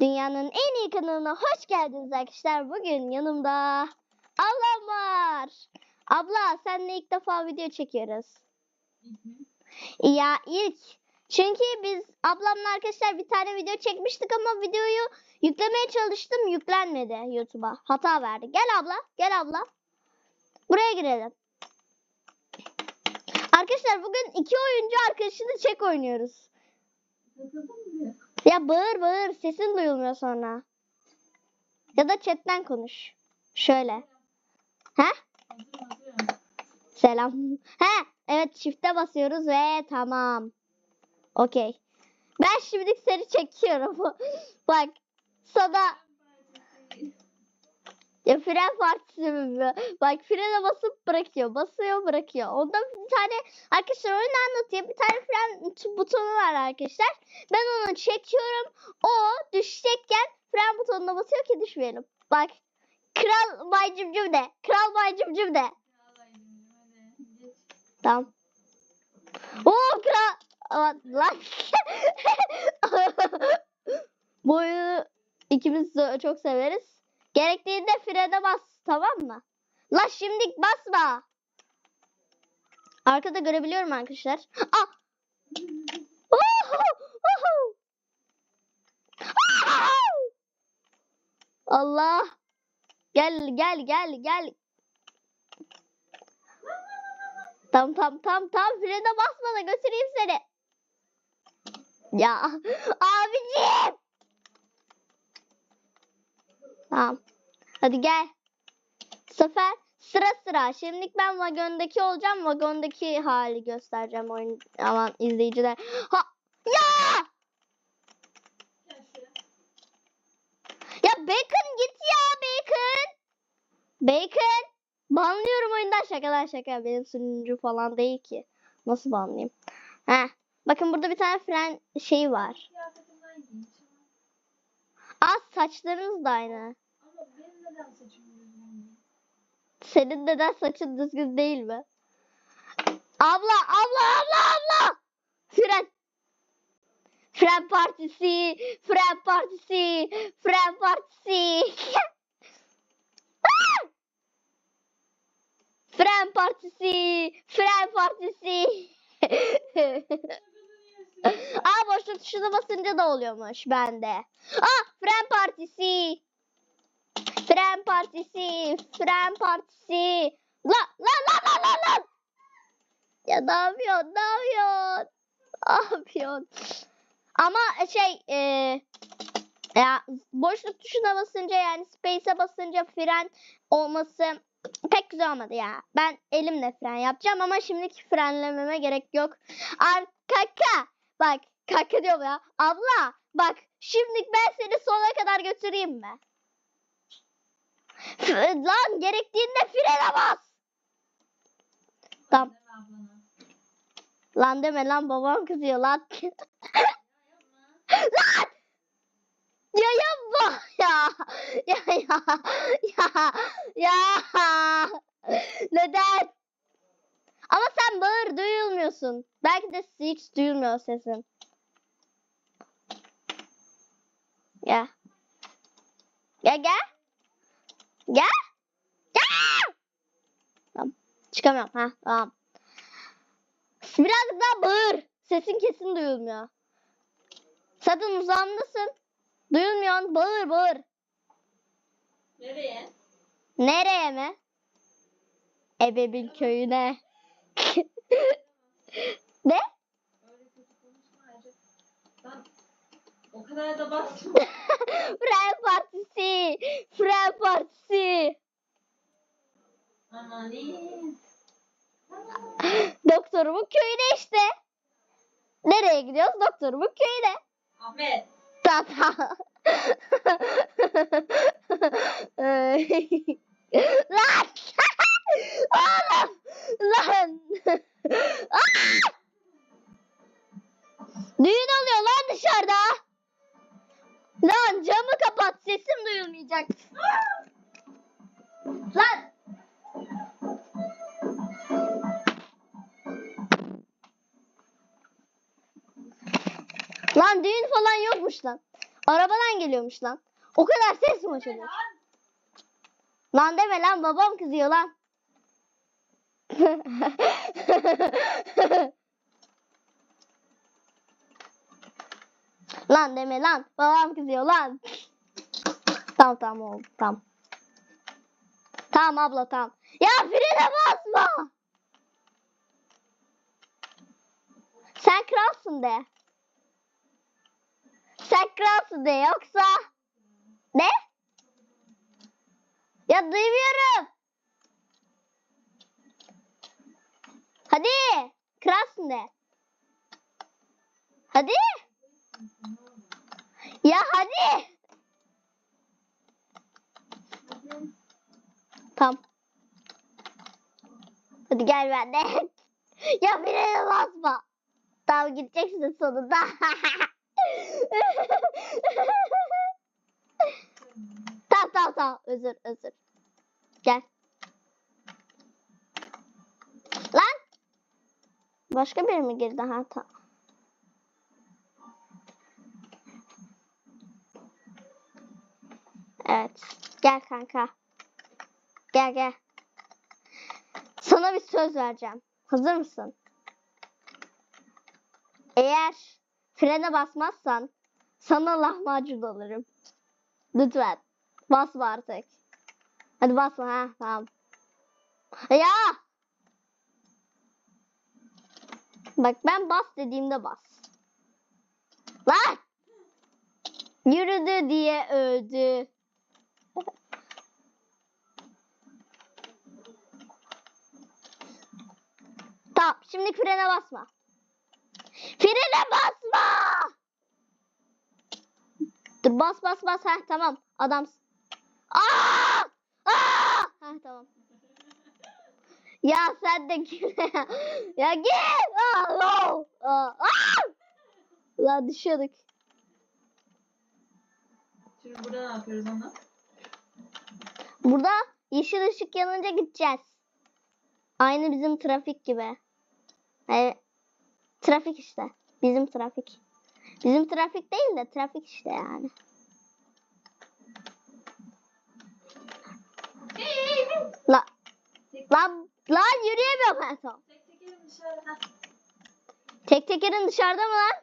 Dünyanın en iyi kanalına hoş geldiniz arkadaşlar. Bugün yanımda ablam var. Abla senle ilk defa video çekiyoruz. Ya ilk. Çünkü biz ablamla arkadaşlar bir tane video çekmiştik ama videoyu yüklemeye çalıştım yüklenmedi YouTube'a. Hata verdi. Gel abla, gel abla. Buraya girelim. Arkadaşlar bugün iki oyuncu arkadaşını çek oynuyoruz. Ya bağır bağır sesin duyulmuyor sonra. Ya da chatten konuş. Şöyle. He? Selam. He evet çifte basıyoruz ve tamam. Okey. Ben şimdi seni çekiyorum. Bak sana ya fren partisi mi? Bak frene basıp bırakıyor. Basıyor bırakıyor. Onda bir tane arkadaşlar oyunu anlatayım. Bir tane fren butonu var arkadaşlar. Ben onu çekiyorum. O düşecekken fren butonuna basıyor ki düşmeyelim. Bak. Kral Bay Cimcim de. Kral Bay Cimcim de. Tamam. Oo kral. Lan. Bu oyunu ikimiz çok severiz. Gerektiğinde frene bas. Tamam mı? La şimdi basma. Arkada görebiliyorum arkadaşlar. Ah! Allah. Gel gel gel gel. Tam tam tam tam frene basma da götüreyim seni. Ya abicim. Tamam. Hadi gel. Sefer sıra sıra. Şimdi ben vagondaki olacağım. Vagondaki hali göstereceğim oyun aman izleyiciler. Ha ya! Ya Bacon git ya Bacon. Bacon. Banlıyorum oyundan şakalar şaka. Benim sunucu falan değil ki. Nasıl banlayayım? Heh. Bakın burada bir tane fren şeyi var. Az saçlarınız da aynı. Senin neden saçın düzgün değil mi? Abla, abla, abla, abla! Fren. Fren partisi, fren partisi, fren partisi. Ah! fren partisi, fren partisi. Aa boşluk tuşuna basınca da oluyormuş bende. Aa fren partisi. Fren partisi, fren partisi. La la la la la la. Ya ne yapıyorsun? Ne yapıyorsun? Ne yapıyorsun? Ama şey e, ya boşluk tuşuna basınca yani space'e basınca fren olması pek güzel olmadı ya. Ben elimle fren yapacağım ama şimdiki frenlememe gerek yok. Ar kaka bak kaka diyorum ya. Abla bak şimdi ben seni sona kadar götüreyim mi? Lan gerektiğinde frene bas. Tamam. Lan deme lan babam kızıyor lan. lan! Ya yapma ya. Ya ya. Ya. Ya. Neden? Ama sen bağır duyulmuyorsun. Belki de hiç duyulmuyor sesin. Gel. Gel gel. Gel. Gel. Tamam. Çıkamıyorum. Ha, tamam. Biraz daha bağır. Sesin kesin duyulmuyor. Zaten uzağımdasın. Duyulmuyorsun. Bağır bağır. Nereye? Nereye mi? Ebebil köyüne. ne? O kadar da basma. Fren partisi. Fren partisi. Doktorumun köyüne işte. Nereye gidiyoruz? Doktorumun köyüne. Ahmet. Tata. Lan! Oğlum! Lan! Aa! Düğün oluyor lan dışarıda. Lan camı kapat sesim duyulmayacak. Lan düğün falan yokmuş lan. Arabadan geliyormuş lan. O kadar ses mi açılıyor? Lan deme lan babam kızıyor lan. lan deme lan. Babam kızıyor lan. Tamam tamam oldu tamam. Tamam abla tamam. Ya frene basma. Sen kralsın de. Sen de yoksa. Ne? Ya duymuyorum. Hadi. Kralsın de. Hadi. Ya hadi. Tamam. Hadi gel ben de. ya frene basma. Tamam gideceksin sonunda. tamam tamam tamam. Özür özür. Gel. Lan. Başka biri mi girdi? Ha tamam. Evet. Gel kanka. Gel gel. Sana bir söz vereceğim. Hazır mısın? Eğer frene basmazsan sana lahmacun alırım. Lütfen. Basma artık. Hadi basma ha tamam. Ya! Bak ben bas dediğimde bas. Lan! Yürüdü diye öldü. tamam şimdi frene basma. Frene basma! Dur bas bas bas ha tamam adamsın. Aa! Aa! Ha tamam. Ya sen de git. ya git. Aa. Aa, aa! Lan düşüyorduk. Şimdi burada ne yapıyoruz onu? Burada yeşil ışık yanınca gideceğiz. Aynı bizim trafik gibi. Yani, trafik işte. Bizim trafik. Bizim trafik değil de trafik işte yani. La, lan, lan yürüyemiyorum ben son. Tek tekerim dışarıda. Tek tekerin dışarıda mı lan?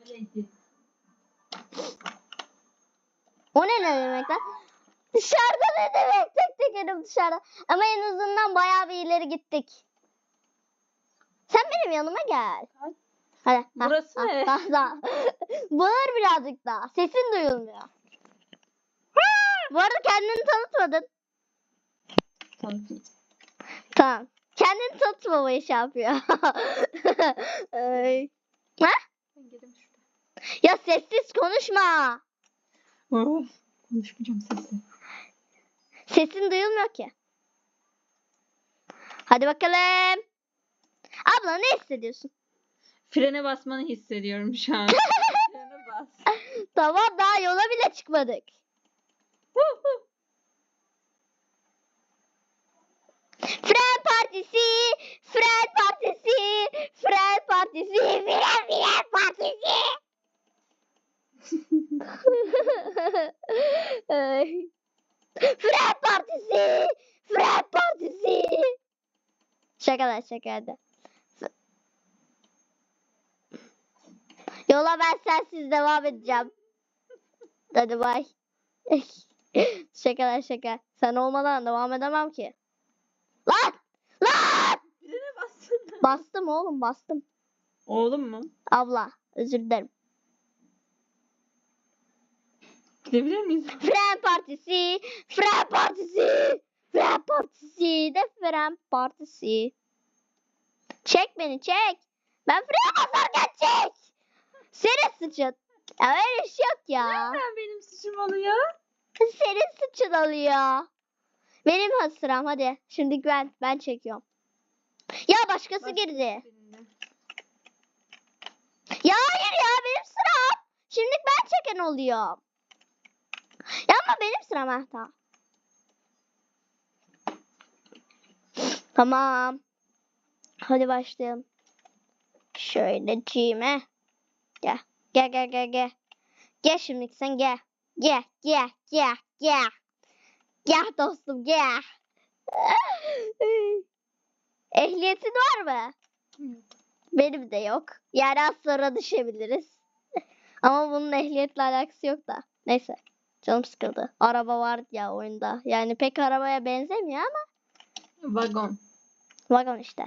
Öyleydi. O ne ne demek lan? Dışarıda ne demek? Tek tekerim dışarıda. Ama en azından bayağı bir ileri gittik. Sen benim yanıma gel. Hadi. ha, Burası ha, ne? ha, ha. Bağır birazcık daha. Sesin duyulmuyor. Bu arada kendini tanıtmadın. Tanıtayım. Tamam. Kendini tanıtmamayı şey yapıyor. Ha? Ya sessiz konuşma. Konuşmayacağım sesle. Sesin duyulmuyor ki. Hadi bakalım. Abla ne hissediyorsun? Frene basmanı hissediyorum şu an. Frene bas. Tamam daha yola bile çıkmadık. Fren partisi, fren partisi, fren partisi, fren fren partisi. Fren partisi, fren partisi. Şaka lan şaka hadi. Yola ben sensiz devam edeceğim. Hadi bay. şaka lan şaka. Sen olmadan devam edemem ki. Lan! Lan! Frene bassana. Bastım oğlum bastım. Oğlum mu? Abla özür dilerim. Gidebilir miyiz? Fren partisi, fren partisi, fren partisi de fren partisi. Çek beni çek. Ben fren basarken çek. Senin sıçın. Ya öyle bir şey yok ya. Nereden benim suçum oluyor? Senin sıçın oluyor. Benim ha sıram hadi. Şimdi ben ben çekiyorum. Ya başkası Baş- girdi. Seninle. Ya hayır ya benim sıram. Şimdi ben çeken oluyor. Ya ama benim sıram ha tamam. Tamam. Hadi başlayalım. Şöyle cime. Gel. Gel gel gel gel. Gel şimdi sen gel. Gel gel gel gel. Gel dostum gel. Ehliyetin var mı? Benim de yok. Yani az sonra düşebiliriz. Ama bunun ehliyetle alakası yok da. Neyse. Canım sıkıldı. Araba vardı ya oyunda. Yani pek arabaya benzemiyor ama Vagon. vagon işte.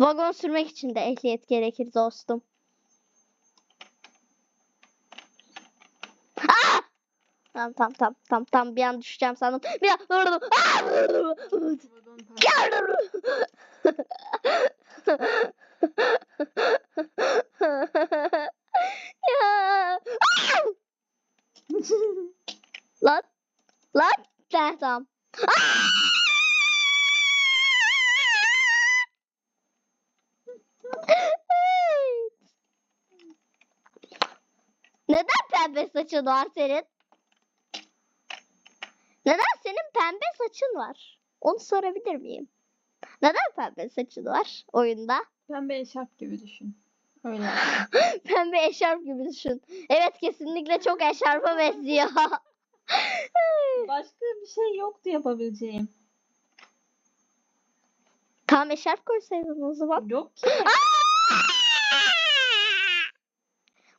Vagon sürmek için de ehliyet gerekir dostum. Tam tam tam tam tam bir an düşeceğim sandım. Bir an vurdum. Ah! lan lan ne tam. Ah! Neden pembe saçın var senin? Neden senin pembe saçın var? Onu sorabilir miyim? Neden pembe saçın var oyunda? Pembe eşarp gibi düşün. Öyle. Pembe eşarp gibi düşün. Evet kesinlikle çok eşarpa benziyor. Başka bir şey yoktu yapabileceğim. Tam eşarp koysaydın o zaman. Yok ki.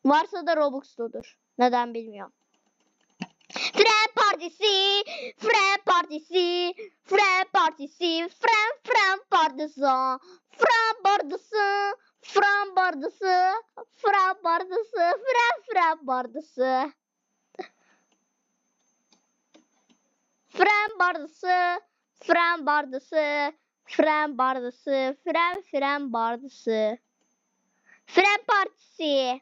Varsa da Robux'ludur. Neden bilmiyorum. Fren partisi, fren partisi, fren partisi, fren fren partisi, fren partisi, fren partisi, fren partisi, fren fren partisi. Fren bardası, fren bardası, fren bardası, fren fren bardası. Fren partisi.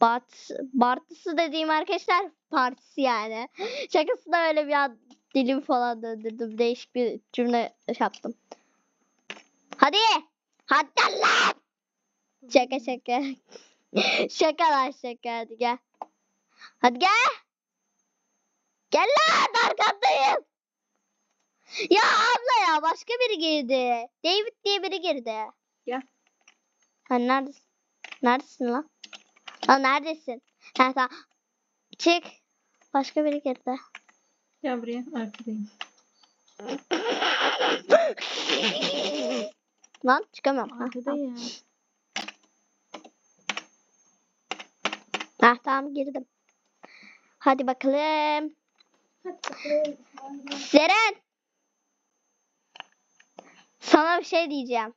Bart, Bartısı dediğim arkadaşlar partisi yani. Şakası da öyle bir an dilim falan döndürdüm. Değişik bir cümle yaptım. Hadi. Hadi lan. Şaka şaka. şaka lan şaka hadi gel. Hadi gel. Gel lan arkandayım. Ya abla ya başka biri girdi. David diye biri girdi. Gel. Ha neredesin? Neredesin lan? Ha neredesin? Ha tamam. Çık. Başka biri girdi. Gel buraya. Arkadayım. lan çıkamıyorum. Ha, tamam. Arkadayım. ha tamam girdim. Hadi bakalım. Seren. Sana bir şey diyeceğim.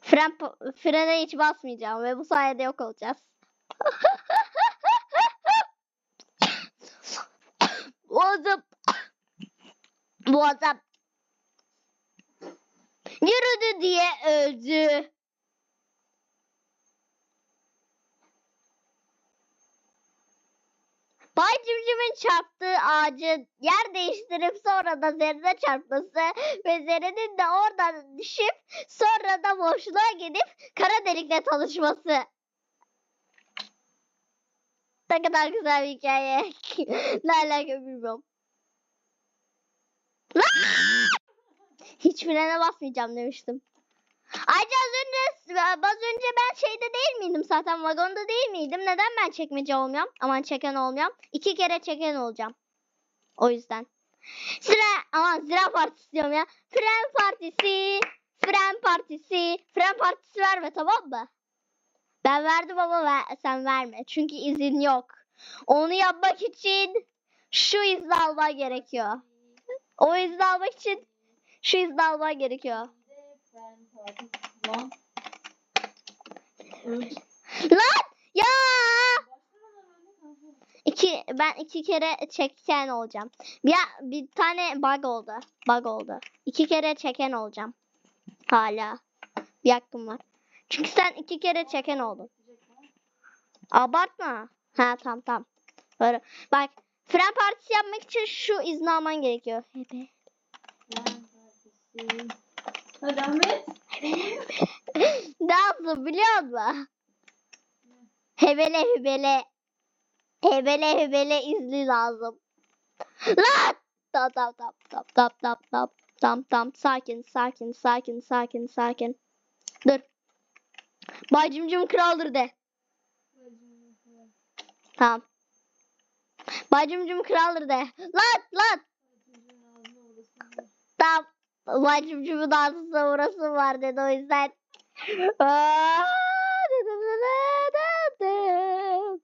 Fren, frene hiç basmayacağım ve bu sayede yok olacağız. Boğazım. Boğazım. Yürüdü diye öldü. Bay Cimcim'in çarptığı ağacın yer değiştirip sonra da Zerrin'e çarpması ve Zerrin'in de oradan düşüp sonra da boşluğa gidip kara delikle tanışması. Ne kadar güzel bir hikaye. ne alaka bilmiyorum. Hiç frene basmayacağım demiştim. Ayrıca az önce, az önce ben şeyde değil miydim zaten vagonda değil miydim? Neden ben çekmece olmuyorum? Aman çeken olmuyorum. İki kere çeken olacağım. O yüzden. Sıra aman sıra partisi diyorum ya. Fren partisi. Fren partisi. Fren partisi verme tamam mı? Ben verdim ama ver, sen verme. Çünkü izin yok. Onu yapmak için şu izni alman gerekiyor. O izni almak için şu izni alman gerekiyor. Lan. Ya! İki, ben iki kere çeken olacağım. Ya bir tane bug oldu. Bug oldu. İki kere çeken olacağım. Hala. Bir hakkım var. Çünkü sen iki kere çeken oldun. Abartma. Ha tamam tamam. Bak fren partisi yapmak için şu izni alman gerekiyor. Hebe. Hadi Ahmet. yaptın biliyor musun? Hebele hebele. Hebele hebele izni lazım. Lan! Tam tam tam tam tam tam tam tam tam sakin sakin sakin sakin sakin. Dur. Bacımcım kraldır de. Tamam. Bacımcım kraldır de. Ağzına uğrasın. Tamam. Bacımcımın ağzında orası var dedi o yüzden. Dövme.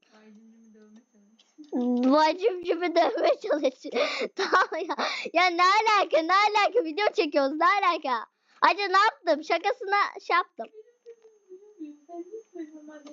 Bacımcımı dövmeye çalışıyor. tamam ya. Ya ne alaka ne alaka video çekiyoruz ne alaka. Acaba ne yaptım şakasına şey yaptım. Sen ne söylüyorsun madem?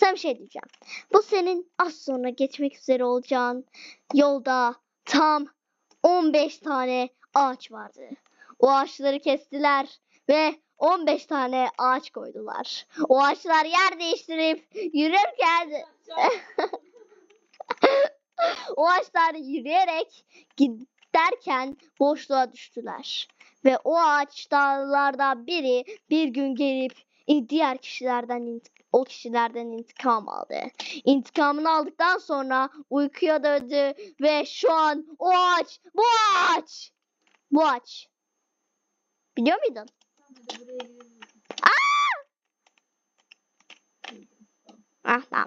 Sana bir şey diyeceğim. Bu senin az sonra geçmek üzere olacağın yolda tam 15 tane ağaç vardı. O ağaçları kestiler ve 15 tane ağaç koydular. O ağaçlar yer değiştirip yürürken o ağaçlar yürüyerek giderken boşluğa düştüler. Ve o ağaçlardan biri bir gün gelip diğer kişilerden o kişilerden intikam aldı. İntikamını aldıktan sonra uykuya döndü ve şu an o ağaç, bu ağaç, bu ağaç. Biliyor muydun? Buraya girelim. Ah tamam.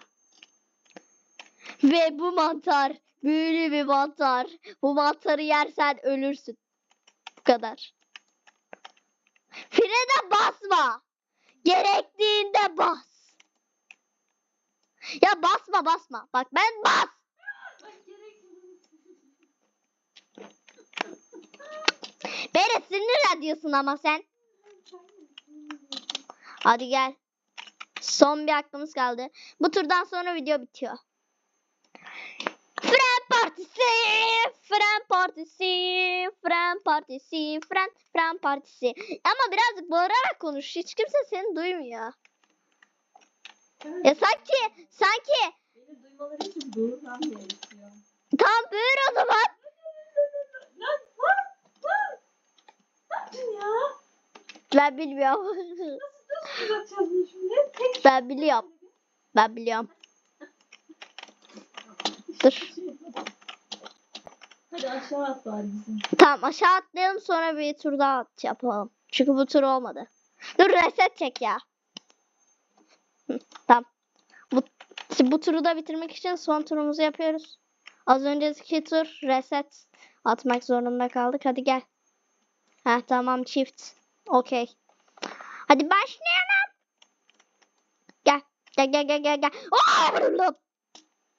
Ve bu mantar büyülü bir mantar. Bu mantarı yersen ölürsün. Bu kadar. Frene basma. Gerektiğinde bas. Ya basma basma. Bak ben bas. Beni sinir ediyorsun ama sen. Hadi gel. Son bir hakkımız kaldı. Bu turdan sonra video bitiyor. Partisi, fren partisi, fren partisi, fren, fren partisi. Ama birazcık bağırarak konuş. Hiç kimse seni duymuyor. Ya sanki, sanki Beni duymaları için doğurmam gerekiyor. tam büyür o zaman. Lan lan lan! Ne yaptın ya? Ben bilmiyorum. Nasıl nasıl şimdi? Tek ben biliyorum. Ben biliyorum. Dur. Hadi aşağı at bari bizim. Tamam aşağı atlayalım sonra bir tur daha at- yapalım. Çünkü bu tur olmadı. Dur reset çek ya. Hı, tamam. Bu, bu turu da bitirmek için son turumuzu yapıyoruz. Az önceki tur reset atmak zorunda kaldık. Hadi gel. Heh, tamam çift. Okey. Hadi başlayalım. Gel. Gel gel gel gel gel. Oh!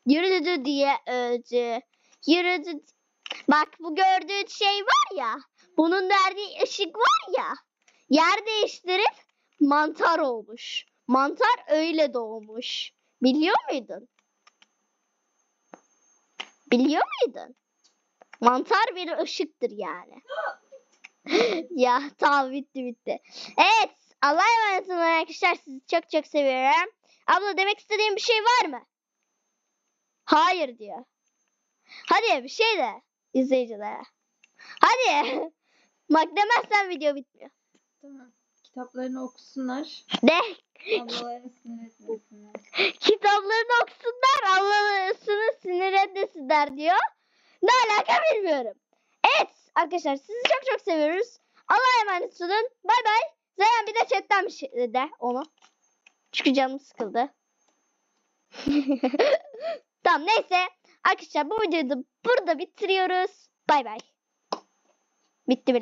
Yürüdü diye öldü. Yürüdü. Bak bu gördüğün şey var ya. Bunun verdiği ışık var ya. Yer değiştirip mantar olmuş. Mantar öyle doğmuş. Biliyor muydun? Biliyor muydun? Mantar bir ışıktır yani. ya tamam bitti bitti. Evet. Allah'a emanet olun arkadaşlar. Sizi çok çok seviyorum. Abla demek istediğin bir şey var mı? Hayır diyor. Hadi bir şey de izleyicilere. Hadi. Bak demezsen video bitmiyor. Tamam. Kitaplarını okusunlar. De Ablalarını sinir etmesinler. kitaplarını okusunlar Allah'ını sinir etmesinler diyor. Ne alaka bilmiyorum. Evet arkadaşlar sizi çok çok seviyoruz. Allah'a emanet olun. Bay bay. Zaten bir de chatten bir şey de onu. Çünkü canım sıkıldı. tamam neyse. Arkadaşlar bu videoyu da burada bitiriyoruz. Bay bay. Bitti bile.